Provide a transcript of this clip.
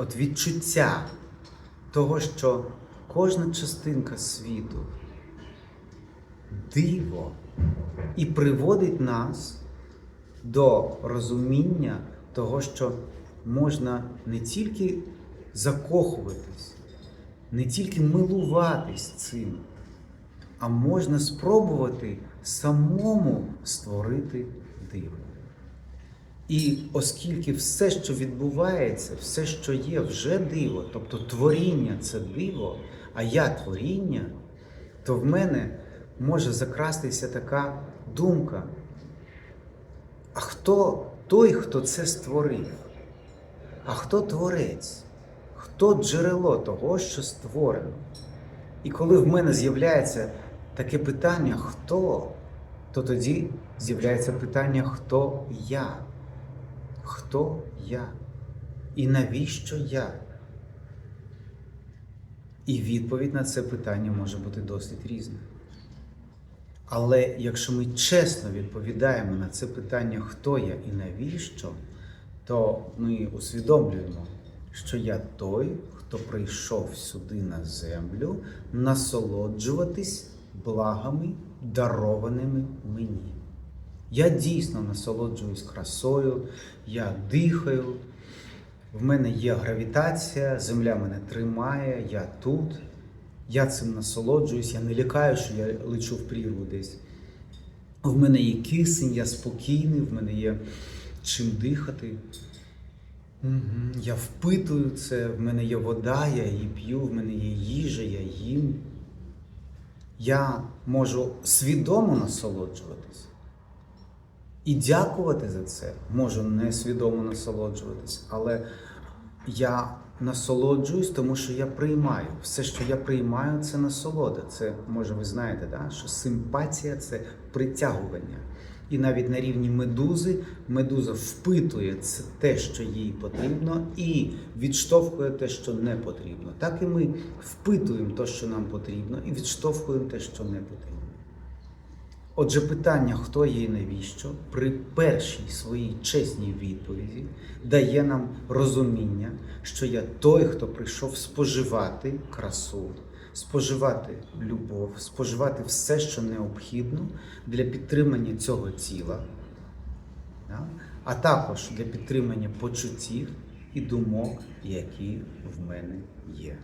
от відчуття того, що кожна частинка світу диво і приводить нас до розуміння того, що можна не тільки закохуватись, не тільки милуватись цим, а можна спробувати самому створити диво. І оскільки все, що відбувається, все, що є, вже диво, тобто творіння це диво, а я творіння, то в мене може закрастися така думка. А хто той, хто це створив? А хто творець? Хто джерело того, що створено? І коли в мене з'являється таке питання, хто, то тоді з'являється питання, хто я? Хто я? І навіщо я? І відповідь на це питання може бути досить різна. Але якщо ми чесно відповідаємо на це питання, хто я і навіщо, то ми усвідомлюємо, що я той, хто прийшов сюди на землю насолоджуватись благами, дарованими мені. Я дійсно насолоджуюсь красою, я дихаю, в мене є гравітація, земля мене тримає, я тут. Я цим насолоджуюсь, я не лякаю, що я лечу в прірву десь. В мене є кисень, я спокійний, в мене є чим дихати. Мгм. Я впитую це, в мене є вода, я її п'ю, в мене є їжа, я їм. Я можу свідомо насолоджуватись. І дякувати за це. Можу несвідомо насолоджуватись, але я насолоджуюсь, тому що я приймаю. Все, що я приймаю, це насолода. Це, може, ви знаєте, да? що симпатія це притягування. І навіть на рівні медузи медуза впитує те, що їй потрібно, і відштовхує те, що не потрібно. Так і ми впитуємо те, що нам потрібно, і відштовхуємо те, що не потрібно. Отже, питання, хто є і навіщо, при першій своїй чесній відповіді дає нам розуміння, що я той, хто прийшов споживати красу, споживати любов, споживати все, що необхідно для підтримання цього тіла, а також для підтримання почуттів і думок, які в мене є.